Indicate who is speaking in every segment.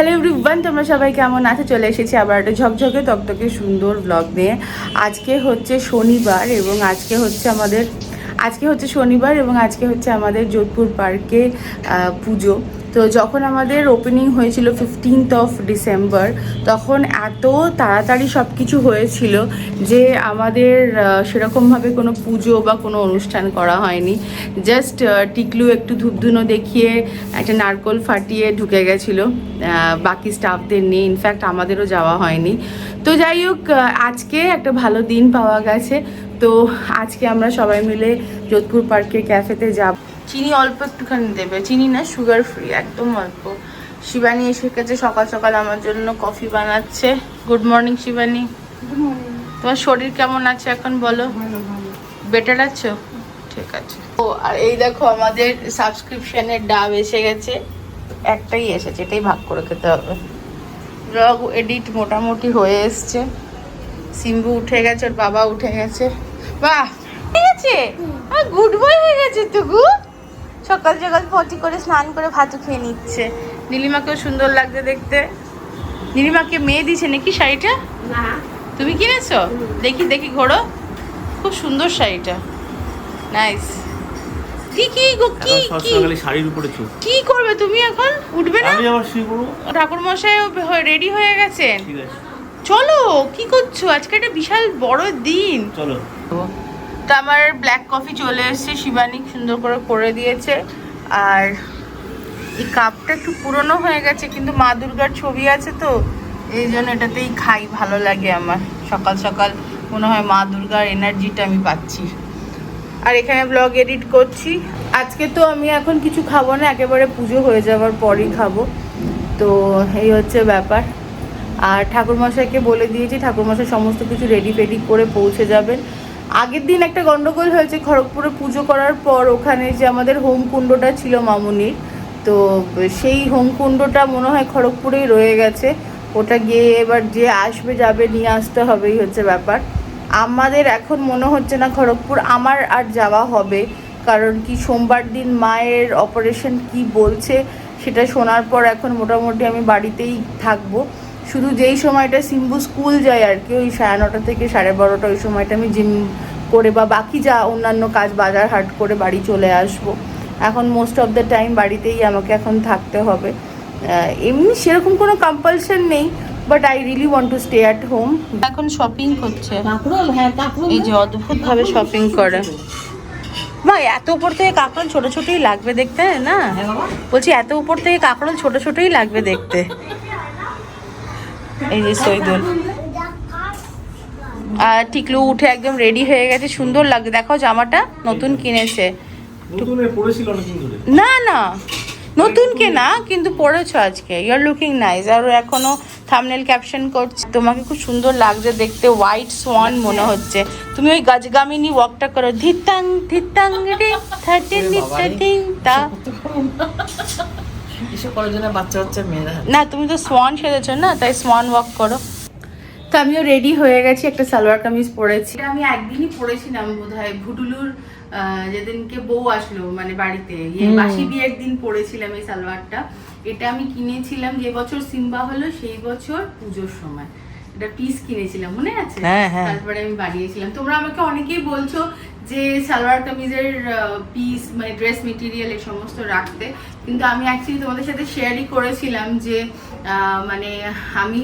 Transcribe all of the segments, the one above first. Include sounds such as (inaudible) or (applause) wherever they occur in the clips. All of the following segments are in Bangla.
Speaker 1: হ্যালো এভরিওয়ান তোমরা সবাই কেমন আছে? চলে এসেছি আবার একটা ঝকঝকে তকতকে সুন্দর ব্লগ নিয়ে। আজকে হচ্ছে শনিবার এবং আজকে হচ্ছে আমাদের আজকে হচ্ছে শনিবার এবং আজকে হচ্ছে আমাদের যোধপুর পার্কে পুজো। তো যখন আমাদের ওপেনিং হয়েছিল ফিফটিন্থ অফ ডিসেম্বর তখন এত তাড়াতাড়ি সব কিছু হয়েছিল যে আমাদের সেরকমভাবে কোনো পুজো বা কোনো অনুষ্ঠান করা হয়নি। জাস্ট টিকলু একটু ধূপধুনো দেখিয়ে একটা নারকোল ফাটিয়ে ঢুকে গেছিল। বাকি স্টাফদের নিয়ে ইনফ্যাক্ট আমাদেরও যাওয়া হয়নি। তো যাই হোক আজকে একটা ভালো দিন পাওয়া গেছে। তো আজকে আমরা সবাই মিলে যোধপুর পার্কের ক্যাফেতে যাব। চিনি অল্প একটুখানি দেবে। চিনি না সুগার ফ্রি একদম অল্প। শিবানী এসে গেছে সকাল সকাল আমার জন্য কফি বানাচ্ছে। Good morning Shivani. তোমার শরীর কেমন আছে এখন বলো? বেটার আছো? ঠিক আছে। ও আর এই দেখো আমাদের সাবস্ক্রিপশনের ডাব এসে গেছে। একটাই এসেছে এটাই ভাগ করে খেতে হবে। ব্লগ এডিট মোটামুটি হয়ে এসছে। সিম্বু উঠে গেছে ওর বাবা উঠে গেছে। বাহ ঠিক আছে। গুড বয় হয়ে গেছে টুকু সকাল সকাল পটি করে স্নান করে ভাতও খেয়ে নিচ্ছে। নীলিমাকেও সুন্দর লাগছে দেখতে। নীলিমাকে মেয়ে দিছে নাকি শাড়িটা?
Speaker 2: না।
Speaker 1: তুমি কিনেছো? দেখি দেখি ঘোড়ো খুব সুন্দর শাড়িটা। নাইস কি কি গো কি কি?
Speaker 3: শাড়ির উপরে
Speaker 1: কি করবে তুমি এখন? উঠবে না?
Speaker 3: আমি আবার শুয়ে পড়ব।
Speaker 1: ঠাকুর মশাই রেডি হয়ে গেছেন?
Speaker 3: ঠিক আছে।
Speaker 1: চলো কি করছ? আজকে একটা বিশাল বড় দিন।
Speaker 3: চলো।
Speaker 1: তো আমার ব্ল্যাক কফি চলে এসেছে, শিবানী সুন্দর করে করে দিয়েছে। আর এই কাপটা একটু পুরনো হয়ে গেছে, কিন্তু মা দুর্গার ছবি আছে তো, এই জন্য এটাতেই খাই, ভালো লাগে আমার। সকাল সকাল মনে হয় মা দুর্গার এনার্জিটা আমি পাচ্ছি। আর এখানে ব্লগ এডিট করছি। আজকে তো আমি এখন কিছু খাব না, একেবারে পুজো হয়ে যাওয়ার পরই খাব। তো এই হচ্ছে ব্যাপার। আর ঠাকুরমশাইকে বলে দিয়েছি, ঠাকুরমশাই সমস্ত কিছু রেডি ফেডি করে পৌঁছে যাবেন। আগের দিন একটা গন্ডগোল হয়েছে খড়গপুরে পুজো করার পর ওখানে যে আমাদের হোম কুণ্ডটা ছিল মামুনির, তো সেই হোম কুণ্ডটা মনে হয় খড়গপুরেই রয়ে গেছে। ওটা গিয়ে এবার যে আসবে, যাবে, নিয়ে আসতে হবেই হচ্ছে ব্যাপার। আমাদের এখন মনে হচ্ছে না খড়গপুর আমার আর যাওয়া হবে, কারণ কি সোমবার দিন মায়ের অপারেশন কি বলছে সেটা শোনার পর এখন মোটামুটি আমি বাড়িতেই থাকব। শুধু যেই সময়টা সিম্বু স্কুল যায় আর কি ওই সাড়ে নটা থেকে সাড়ে বারোটা ওই সময়টা আমি জিম করে বা বাকি যা অন্যান্য কাজ বাজার হাট করে বাড়ি চলে আসব। এখন মোস্ট অফ দ্য টাইম বাড়িতেই আমাকে এখন থাকতে হবে। এমনি সেরকম কোনো কম্পালশন নেই but I really want to stay at home এখন শপিং করছে
Speaker 2: হ্যাঁ কাঁকরোল
Speaker 1: এই যে অদ্ভুতভাবে শপিং করে। মা এত উপর থেকে কাঁকড়ল ছোট ছোটই লাগবে দেখতে না?
Speaker 2: হ্যাঁ
Speaker 1: বলছি এত উপর থেকে কাঁকড়ল ছোট ছোটই লাগবে দেখতে। এই যে সৈদুল। আর টিকলু উঠে একদম রেডি হয়ে গেছে সুন্দর লাগছে। দেখো জামাটা নতুন কিনেছে। না না নতুন কেনা কিন্তু পরেছো আজকে। ইউ আর লুকিং নাইস আর এখনও থামনেল ক্যাপশন করছে। তোমাকে খুব সুন্দর লাগছে দেখতে হোয়াইট সোয়ান মনে হচ্ছে। তুমি ওই গাজগামিনী ওয়াকটা করো। ধিতাং ধিতাং রে থার্টিন থার্টিন তা
Speaker 2: এসব করার জন্য বাচ্চা বাচ্চা মেয়েরা।
Speaker 1: না তুমি তো সোয়ান সেরেছো না তাই সোয়ান ওয়াক করো। তো আমিও রেডি হয়ে গেছি একটা সালোয়ার কামিজ পরেছি। আমি একদিনই পরেছিলাম বোধ হয় ভুটুলুর যেদিনকে বউ আসলো মানে বাড়িতে ইয়ে। বাসি বিয়ের দিন পরেছিলাম এই সালোয়ারটা। এটা আমি কিনেছিলাম যে বছর সিম্বা হলো সেই বছর পুজোর সময়। এটা পিস কিনেছিলাম মনে আছে?
Speaker 2: হ্যাঁ, হ্যাঁ।
Speaker 1: তারপরে আমি বানিয়েছিলাম তোমরা আমাকে অনেকেই বলছো যে সালোয়ার কামিজের পিস মানে ড্রেস মেটেরিয়াল এই সমস্ত রাখতে। কিন্তু আমি অ্যাকচুয়ালি তোমাদের সাথে শেয়ারই করেছিলাম যে মানে আমি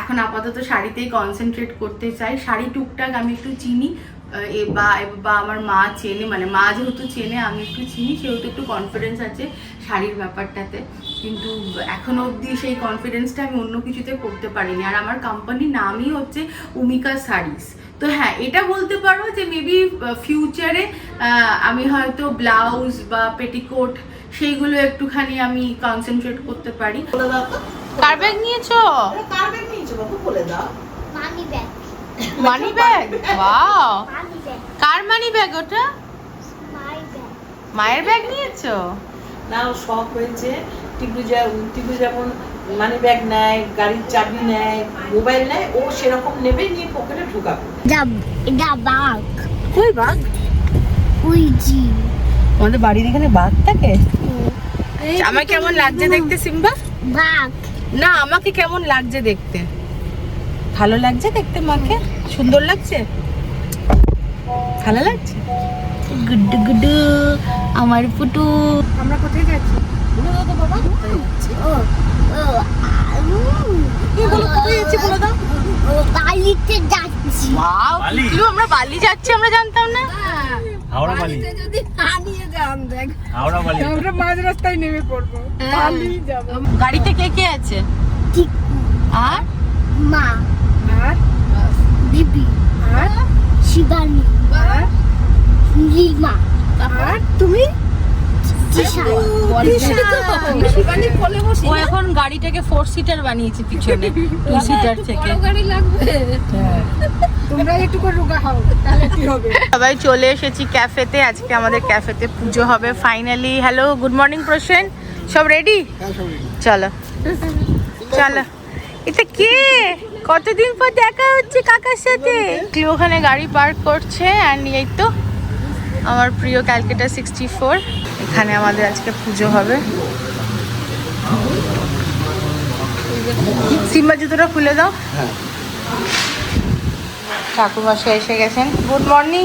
Speaker 1: এখন আপাতত শাড়িতেই কনসেন্ট্রেট করতে চাই। শাড়ি টুকটাক আমি একটু চিনি বা বা আমার মা চেনে মানে মা যেহেতু চেনে, আমি একটু চিনি, সেহেতু একটু কনফিডেন্স আছে শাড়ির ব্যাপারটাতে। কিন্তু এখনও অবধি সেই কনফিডেন্সটা আমি অন্য কিছুতে করতে পারিনি। আর আমার কোম্পানির নামই হচ্ছে উমিকা শাড়িস। তো হ্যাঁ এটা বলতে পারো যে মেবি ফিউচারে আমি হয়তো ব্লাউজ বা পেটিকোট সেইগুলো একটুখানি আমি কনসেন্ট্রেট করতে পারি। কার ব্যাগ নিয়েছো?
Speaker 2: কার ব্যাগ নিয়েছো বাবু বলে দাও।
Speaker 4: Money bag
Speaker 1: money bag wow কার মানি ব্যাগ ওটা? মায়ের ব্যাগ নিয়েছো?
Speaker 2: না শখ হয়েছে। টিকু যেমন মানি ব্যাগ নেয় গাড়ির চাবি নেয় মোবাইল নেয় ও সেরকম নেবে নিয়ে পকেটে ঢুকাবে।
Speaker 4: দা বাগ
Speaker 1: কই বাঘ?
Speaker 4: ওই জি
Speaker 1: আমাদের বাড়ির এখানে বাঘ থাকে? আমার কেমন লাগছে দেখতে সিম্বা?
Speaker 4: বাঘ।
Speaker 1: না আমাকে কেমন লাগছে দেখতে? ভালো লাগছে দেখতে মাকে? সুন্দর লাগছে? ভালো লাগছে? গুড্ডু গুড্ডু আমার পুটু। আমরা কোথায় যাচ্ছি? বলে তো বাবা
Speaker 4: ও ও উম,
Speaker 1: কি বলো কোথায় যাচ্ছি বলে দাও
Speaker 4: বালিতে যাচ্ছি।
Speaker 1: ওয়াও
Speaker 3: বালি?
Speaker 1: আমরা বালি যাচ্ছি আমরা জানতাম না।
Speaker 3: হাওড়া বালি।
Speaker 4: যদি হারিয়ে যান দেখ।
Speaker 3: হাওড়া বালি।
Speaker 1: গাড়িতে কে কে আছে?
Speaker 4: ঠিক
Speaker 1: আর?
Speaker 4: মা। আর? দিদি আর? শিবানী। আর? লিমা আর? তুমি?
Speaker 1: ও এখন গাড়িটাকে ফোর সিটার বানিয়েছে পিছনে। (laughs) টু সিটার থেকে। সবাই চলে এসেছি ক্যাফেতে। আজকে আমাদের ক্যাফেতে পুজো হবে। Finally hello good morning Prasen. সব রেডি চলো। চলো। এটা কে? কতদিন পর দেখা হচ্ছে কাকার সাথে? তুই ওখানে গাড়ি পার্ক করছে অ্যান্ড এই তো। আমার প্রিয় ক্যালকাটা সিক্সটি ফোর। এখানে আমাদের আজকে পুজো হবে। সিম্বা জুতোটা খুলে দাও। ঠাকুরমশাই এসে গেছেন। গুড মর্নিং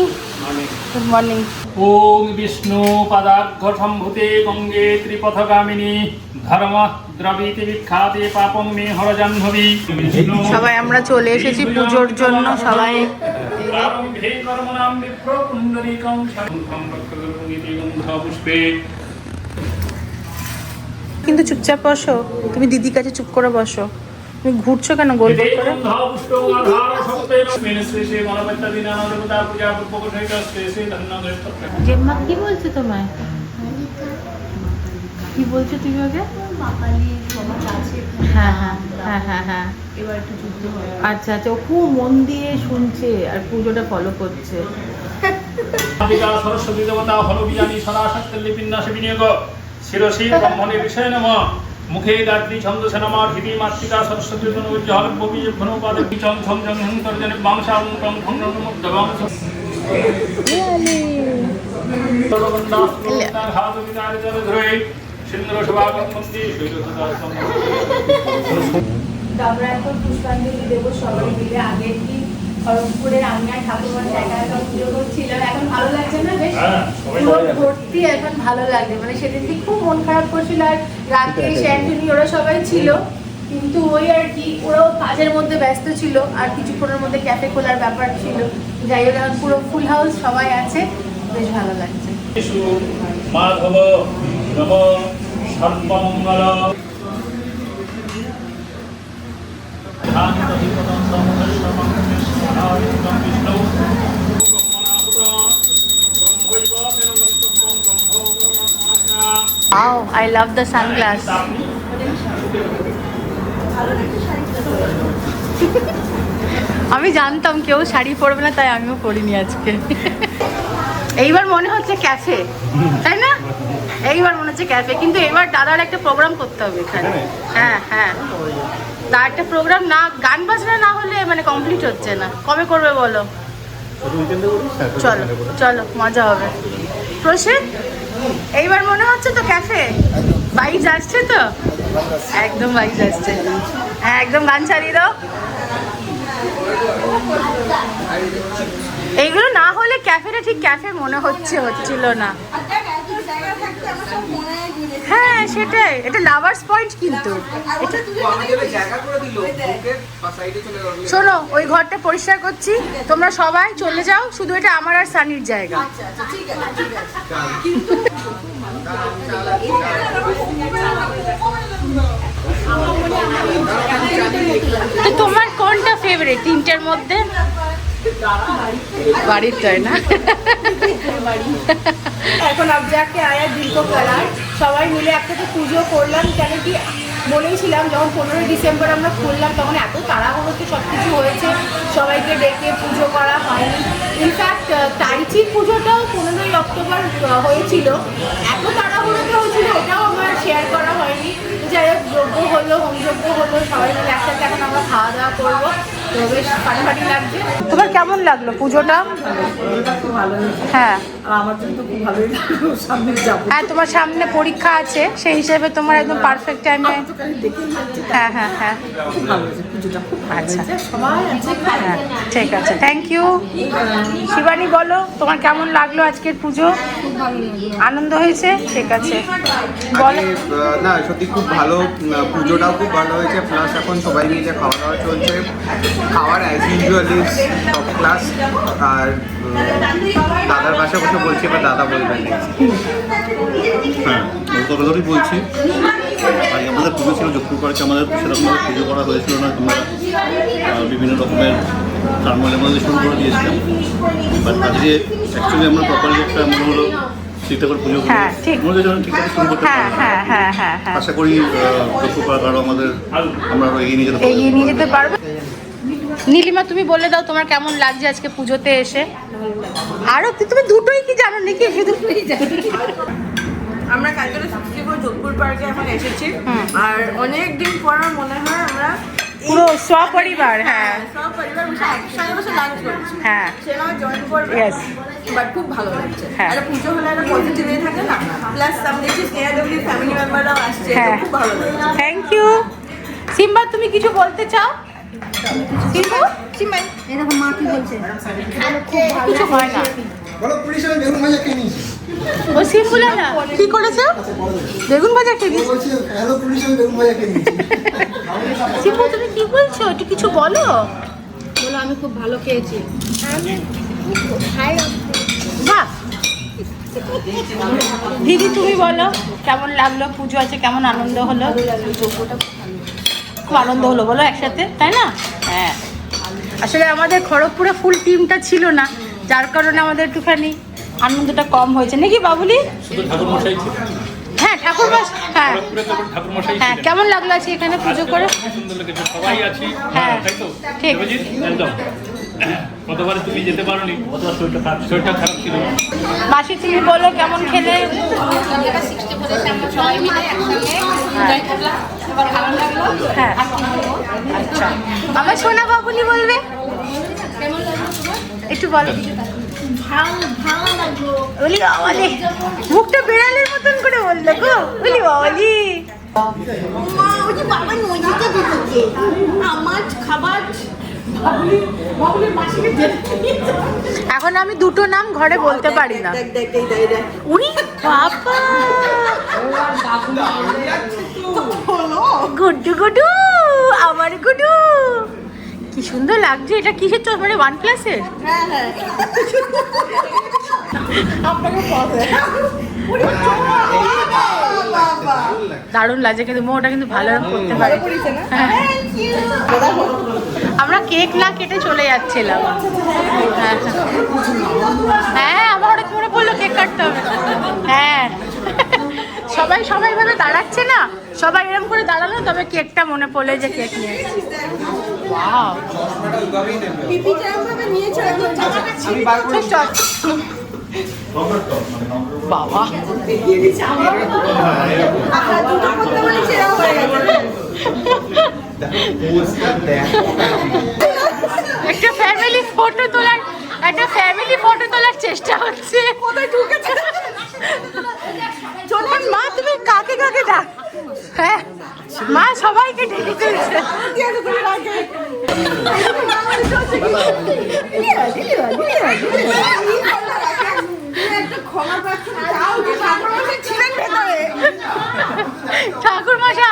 Speaker 1: গুড মর্নিং
Speaker 3: ওম বিষ্ণু পদার্ঘ সম্ভূতে গঙ্গে ত্রিপথগামিনী ধর্ম দ্রবীতি বিখ্যাতে পাপং মে হরজাহ্নবী। বিষ্ণু
Speaker 1: সবাই আমরা চলে এসেছি পুজোর জন্য। সবাই কিন্তু চুপচাপ বসো, তুমি দিদির কাছে চুপ করে বসো। তুমি ঘুরছো কেন, গোল গোল করে কি বলছে তোমায়? কি বলছো তুমি ওকে? হ্যাঁ হ্যাঁ হ্যাঁ হ্যাঁ হ্যাঁ।
Speaker 2: এবার একটু যুদ্ধ হয়
Speaker 1: আচ্ছা আচ্ছা ও খুব মন দিয়ে শুনছে আর পুজোটা ফলো করছে।
Speaker 3: সরস্বতী দেবতা হল বিজানি সদা বিনিয়োগ শিরসি ব্রহ্মণে বিষয় নম। মুখে গাত্রী ছন্দসে নম হৃদি মাতৃকা সরস্বতী তনু উজ্জ্বল ভবি ঘনুপাদ চং ছং জং হং তর্জনে বাংশা উং টং ঠং নং মুদ্দবং সিন্দুর সভাগম মন্দির
Speaker 5: আমরা এখন পুষ্পাঞ্জলি দেবো সবাই মিলে। আগে কি খড়গপুরের আমি আর ঠাকুরমার একা একা পুজো করছিলাম এখন ভালো লাগছে না বেশ?
Speaker 3: হ্যাঁ, লাগছে।
Speaker 5: ভর্তি এখন ভালো লাগে মানে সেদিন থেকে খুব মন খারাপ করছিল আর রাকেশ অ্যান্টনি ওরা সবাই ছিল। কিন্তু ওই আর কি ওরাও কাজের মধ্যে ব্যস্ত ছিল আর কিছুক্ষণের মধ্যে ক্যাফে খোলার ব্যাপার ছিল। যাই হোক এখন পুরো ফুল হাউস সবাই আছে। বেশ ভালো লাগছে।
Speaker 3: মাধব নম Sarvamangala
Speaker 1: Wow, I love the sunglass. আমি জানতাম কেউ শাড়ি পরবে না তাই আমিও পরিনি আজকে। এইবার মনে হচ্ছে ক্যাফে তাই না? এইবার মনে হচ্ছে ক্যাফে কিন্তু এবার দাদার একটা প্রোগ্রাম করতে হবে এখানে। হ্যাঁ হ্যাঁ। তার একটা প্রোগ্রাম না, গান বাজনা না হলে মানে কমপ্লিট হচ্ছে না। কবে করবে বলো? চলো চলো, মজা হবে। প্রসেন, এইবার মনে হচ্ছে তো ক্যাফে বাইক আসছে তো? একদম বাইক আসছে হ্যাঁ একদম গান চালিয়ে দাও। এইগুলো না হলে ক্যাফেটা ঠিক ক্যাফে মনে হচ্ছে, হচ্ছিল না। সেটাই, এটা লাভার্স পয়েন্ট কিন্তু। শোনো, ওই ঘরটা পরিষ্কার করছি। তোমরা সবাই চলে যাও, শুধু এটা আমার আর সানির জায়গা। তোমার কোনটা ফেভারিট তিনটার মধ্যে? বাড়ির তাই না?
Speaker 5: এখন আব আয়া দিল কো করার সবাই মিলে একসাথে পুজো করলাম। কেন কি বলেইছিলাম যখন পনেরোই ডিসেম্বর আমরা খুললাম, তখন এত তাড়াহুড়োতে সব কিছু হয়েছে। সবাইকে ডেকে পুজো করা হয়নি। ইনফ্যাক্ট টাইচির পুজোটাও পনেরোই অক্টোবর হয়েছিল। এত তাড়াহুড়োতে হয়েছিল, ওটাও আমার শেয়ার করা হয়নি। যাই হোক, যজ্ঞ হলো, হোমযজ্ঞ হলো, সবাই মিলে একসাথে এখন আমরা খাওয়া দাওয়া করব।
Speaker 1: তো বেশ ফাটাফাটি লাগছে। তোমার কেমন লাগল পুজোটা? হ্যাঁ।
Speaker 2: আমার জন্য খুব ভালোই লাগল সামনে যাব।
Speaker 1: হ্যাঁ তোমার সামনে পরীক্ষা আছে সেই হিসেবে তোমার একদম পারফেক্ট টাইমে হ্যাঁ হ্যাঁ হ্যাঁ।
Speaker 2: খুব ভালো হয়েছে পুজোটা খুব
Speaker 1: আচ্ছা।
Speaker 2: সবাই
Speaker 1: হ্যাঁ ঠিক আছে। থ্যাংক ইউ শিবানী বলো তোমার কেমন লাগল আজকের পুজো? আনন্দ হয়েছে? ঠিক আছে। বলো।
Speaker 6: না সত্যি খুব ভালো পুজোটাও খুব ভালো হয়েছে প্লাস এখন সবাই মিলে খাওয়া দাওয়া চলছে। খাওয়ার অ্যাজ ইউজুয়ালি টপ ক্লাস আর দাদার বাসা বসে বলছি এবার দাদা বলবেন
Speaker 7: হ্যাঁ ধরেই বলছি। আর আমাদের পুজো ছিল যোধপুর পার্কে আমাদের সেরকমভাবে পুজো করা হয়েছিল না আমরা আহ, বিভিন্ন রকমের টার্মলের মধ্যে শুরু করে দিয়েছিলাম। বাট আজকে অ্যাকচুয়ালি আমরা প্রপারলি একটা মনে হলো শীতকাল পুজো করব।
Speaker 1: হ্যাঁ, ঠিক।
Speaker 7: মনে হচ্ছে ঠিকঠাক শুরু করতে
Speaker 1: হ্যাঁ হ্যাঁ হ্যাঁ হ্যাঁ হ্যাঁ।
Speaker 7: আশা করি পার্ক আরও আমাদের আমরা আরও এগিয়ে নিয়ে যেতে
Speaker 1: এগিয়ে
Speaker 7: পারব
Speaker 1: নিয়ে যেতে পারবে। নীলিমা তুমি বলে দাও তোমার কেমন লাগছে আজকে পুজোতে এসে? আরও তুমি দুটোই কি জানো নাকি? (laughs) শুধু
Speaker 8: আমরা কালকে যোধপুর পার্কে এখন এসেছি। আর অনেক দিন পর মনে হয় আমরা
Speaker 1: পুরো সপরিবার হ্যাঁ।
Speaker 8: সব পরিবার বসে লাঞ্চ করছি।
Speaker 1: হ্যাঁ।
Speaker 8: সেটাও জয়েন করবে
Speaker 1: Yes.
Speaker 8: বাট খুব ভালো লাগছে।
Speaker 1: হ্যাঁ।
Speaker 8: পুজো হলে একটা পজিটিভ এ থাকে না? প্লাস ফ্যামিলি মেম্বাররাও আসছে
Speaker 1: হ্যাঁ।
Speaker 8: খুব ভালো লাগছে।
Speaker 1: থ্যাংক ইউ সিম্বা তুমি কিছু বলতে চাও? সিম্বু?
Speaker 4: এরকম মা কি বলছে?
Speaker 1: কিছু হয় না। ও সিম্বুলা না। কি করেছ? বেগুন ভাজা খেয়ে? সিম্বু তুমি কি বলছো? একটু কিছু বলো।
Speaker 4: বলো আমি খুব ভালো খেয়েছি। আমি ভালো
Speaker 1: বাহ। দিদি তুমি বলো কেমন লাগল? পুজো আছে কেমন আনন্দ হলো? খুব আনন্দ হলো বলো একসাথে তাই না? হ্যাঁ। আসলে আমাদের খড়গপুরে ফুল টিমটা ছিল না যার কারণে আমাদের একটুখানি আনন্দটা কম হয়েছে। নাকি বাবুলি? হ্যাঁ ঠাকুর বাস হ্যাঁ।
Speaker 3: ঠাকুর মশাই
Speaker 1: হ্যাঁ কেমন লাগল আজকে এখানে পুজো করে?
Speaker 3: সবাই আছি।
Speaker 1: হ্যাঁ, ঠিক।
Speaker 3: তুমি যেতে পারোনি? গতবার শরীরটা খারাপ শরীরটা খারাপ ছিল।
Speaker 1: মাসি তুমি বলো কেমন খেলে? হ্যাঁ। আচ্ছা। আমার সোনা বাবুনি বলবে? একটু বলো। মুখটা বেড়ালের মতন করে বলল গো। বলি বাবালি
Speaker 4: মা ওই যে বাবা নদীতে দিচ্ছে আমার খাবার
Speaker 1: এখন আমি দুটো নাম ঘরে বলতে পারি না। উনি? বাবা। গুড্ডু গুডু আমার গুডু কি সুন্দর লাগছে এটা কিসের চোখ মানে ওয়ান প্লাসের
Speaker 8: হ্যাঁ হ্যাঁ
Speaker 1: দারুণ লাগছে কিন্তু মোটা কিন্তু ভালো করতে পারে। হ্যাঁ। আমরা কেক না কেটে চলে যাচ্ছিলাম। হ্যাঁ হ্যাঁ। আমার হঠাৎ মনে পড়ল কেক কাটতে হবে। হ্যাঁ। সবাই সবাই ভাবে দাঁড়াচ্ছে না? সবাই এরকম করে দাঁড়াল তবে কেকটা মনে পড়লে যে কেক নিয়ে। বাবা। একটা ফ্যামিলি ফটো তোলার একটা ফ্যামিলি ফটো তোলার চেষ্টা হচ্ছে। কোথায় ঢুকেছে? মা, তুমি কাকে কাকে ডাক? হ্যাঁ মা সবাইকে ডেকে ফেলছে ঠাকুর মশা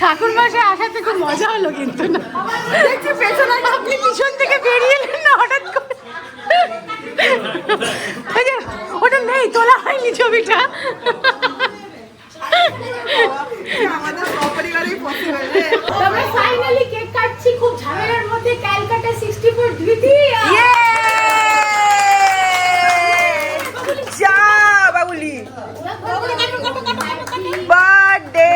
Speaker 1: ঠাকুর মশা আসাতে খুব মজা হলো কিন্তু না। আপনি পিছন থেকে বেরিয়ে এলেন না হঠাৎ করে? ওটা নেই, তোলা হয়নি ছবিটা।
Speaker 8: আমাদের সপরিবারেই পসিবল
Speaker 4: আমরা ফাইনালি কেক কাটছি খুব ঝামেলার মধ্যে ক্যালকাটা 64 ধৃতি
Speaker 2: যা বাবুলি। বার্থডে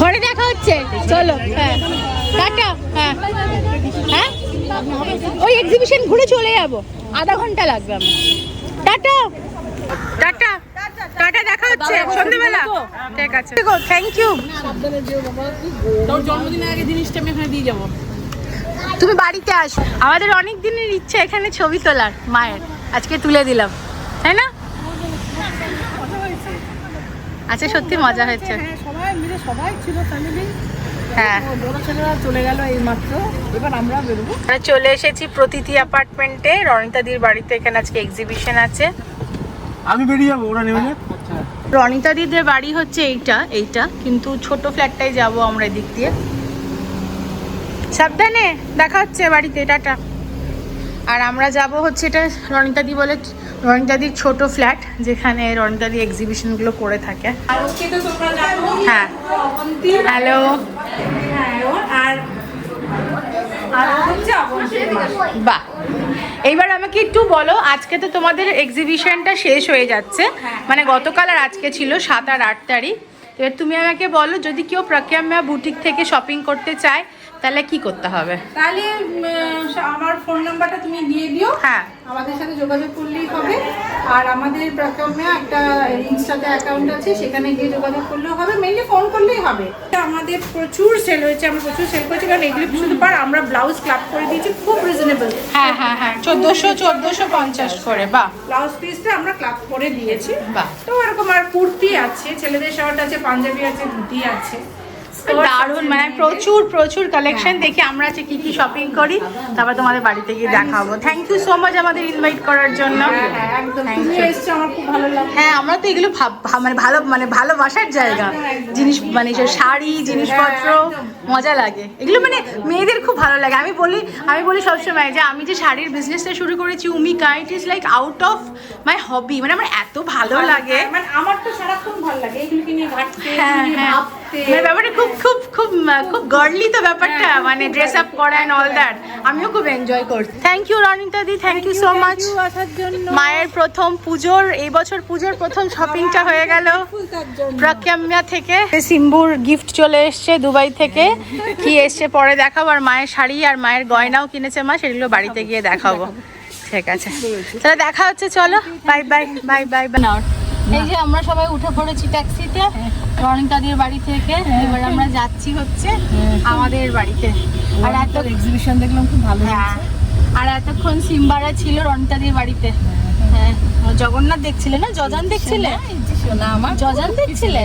Speaker 1: ঘরে দেখা হচ্ছে? চলো হ্যাঁ। টাটা হ্যাঁ। হ্যাঁ? ওই এক্সিবিশন ঘুরে চলে যাব। আধা ঘণ্টা লাগবে আমার। টাটা। টাটা। টাটা দেখা হচ্ছে সন্ধ্যেবেলা। ঠিক আছে। থ্যাংক ইউ
Speaker 2: তোর জন্মদিনের আগে জিনিসটা আমি এখানে দিয়ে যাব।
Speaker 1: তুমি বাড়িতে আসো। আমাদের অনেক দিনের ইচ্ছে এখানে ছবি তোলার মায়ের। আজকে তুলে দিলাম। তাই না? আচ্ছা সত্যি মজা হয়েছে।
Speaker 2: হ্যাঁ সবাই মিলে সবাই ছিল ফ্যামিলি
Speaker 1: হ্যাঁ।
Speaker 2: বড় ছেলেরা চলে গেল এই মাত্র এবার আমরা বেরোবো।
Speaker 1: আমরা চলে এসেছি প্রতিটি অ্যাপার্টমেন্টে। রনিতাদির বাড়িতে এখানে আজকে এক্সিবিশন আছে।
Speaker 6: আমি বেরিয়ে যাব ওরা নেমে
Speaker 1: রনিতাদিদের বাড়ি হচ্ছে এইটা এইটা। কিন্তু ছোট ফ্ল্যাটটাই যাব আমরা এদিক দিয়ে। সাবধানে দেখা হচ্ছে বাড়িতে টাটা। আর আমরা যাব হচ্ছে এটা রনিতাদি বলে রনিতাদির ছোট ফ্ল্যাট যেখানে রনিতাদি এক্সিবিশনগুলো করে থাকে। হ্যাঁ। হ্যালো
Speaker 8: আর আর ও
Speaker 1: বাহ। এইবার আমাকে একটু বলো আজকে তো তোমাদের এক্সিবিশনটা শেষ হয়ে যাচ্ছে। মানে গতকাল আর আজকে ছিল সাত আর আট তারিখ। এবার তুমি আমাকে বলো যদি কেউ প্রজ্ঞাম্যা বুটিক থেকে শপিং করতে চায় তাহলে কি করতে হবে?
Speaker 5: তাহলে আমার ফোন নাম্বারটা তুমি দিয়ে দিও।
Speaker 1: হ্যাঁ।
Speaker 5: আমাদের সাথে যোগাযোগ করলেই হবে। আর আমাদের প্রথমে একটা ইনস্টাতে অ্যাকাউন্ট আছে সেখানে গিয়ে যোগাযোগ করলেও হবে মেনলি ফোন করলেই হবে। আমাদের প্রচুর সেল হয়েছে আমরা প্রচুর সেল করেছি কারণ এগুলো শুধু পার আমরা ব্লাউজ ক্লাব করে দিয়েছি খুব রিজনেবল
Speaker 1: হ্যাঁ হ্যাঁ হ্যাঁ চোদ্দোশো চোদ্দোশো পঞ্চাশ করে বাহ।
Speaker 5: ব্লাউজ পিসটা আমরা ক্লাব করে দিয়েছি।
Speaker 1: বাহ।
Speaker 5: তো এরকম আর কুর্তি আছে ছেলেদের শার্ট আছে পাঞ্জাবি আছে ধুতি আছে।
Speaker 1: দারুণ মানে প্রচুর প্রচুর কালেকশন দেখি আমরা আজকে কি কি শপিং করি তারপর তোমাদের বাড়িতে গিয়ে দেখাবো। থ্যাংক ইউ সো মাচ আমাদের ইনভাইট করার জন্য।
Speaker 5: হ্যাঁ হ্যাঁ আমার
Speaker 1: হ্যাঁ আমরা তো এগুলো মানে ভালো মানে ভালোবাসার জায়গা। জিনিস মানে শাড়ি জিনিসপত্র মজা লাগে। এগুলো মানে মেয়েদের খুব ভালো লাগে। আমি বলি আমি বলি সবসময় যে আমি যে শাড়ির বিজনেসটা শুরু করেছি Umika it is like out of my hobby মানে আমার এত ভালো লাগে।
Speaker 5: মানে আমার তো সারাক্ষণ ভালো লাগে। এগুলোকে নিয়ে ঘাটতে
Speaker 1: হ্যাঁ হ্যাঁ মানে ব্যাপারটা খুব খুব খুব খুব গার্লি তো ব্যাপারটা মানে ড্রেস আপ করা অ্যান্ড অল দ্যাট আমিও খুব এনজয় করছি। Thank you Ronita di thank you so much মায়ের প্রথম পুজোর এই বছর পুজোর প্রথম শপিংটা হয়ে গেল। প্রজ্ঞাম্যা থেকে সিম্বুর গিফট চলে এসছে দুবাই থেকে। কি এসছে পরে দেখাবো। আর মায়ের শাড়ি আর মায়ের গয়নাও কিনেছে মা সেগুলো বাড়িতে গিয়ে দেখাবো। ঠিক আছে। তাহলে দেখা হচ্ছে চলো। Bye bye bye bye bye এই যে আমরা সবাই উঠে পড়েছি ট্যাক্সিতে রনিতাদির বাড়ি থেকে। এবার আমরা যাচ্ছি হচ্ছে আমাদের বাড়িতে। আর এত
Speaker 2: এক্সিবিশন দেখলাম খুব ভালো
Speaker 1: হ্যাঁ। আর এতক্ষণ সিম্বারা ছিল রনিতাদির বাড়িতে। হ্যাঁ। জগন্নাথ দেখছিলে না? জজান দেখছিলে?
Speaker 2: শোনা আমার
Speaker 1: জজান দেখছিলে?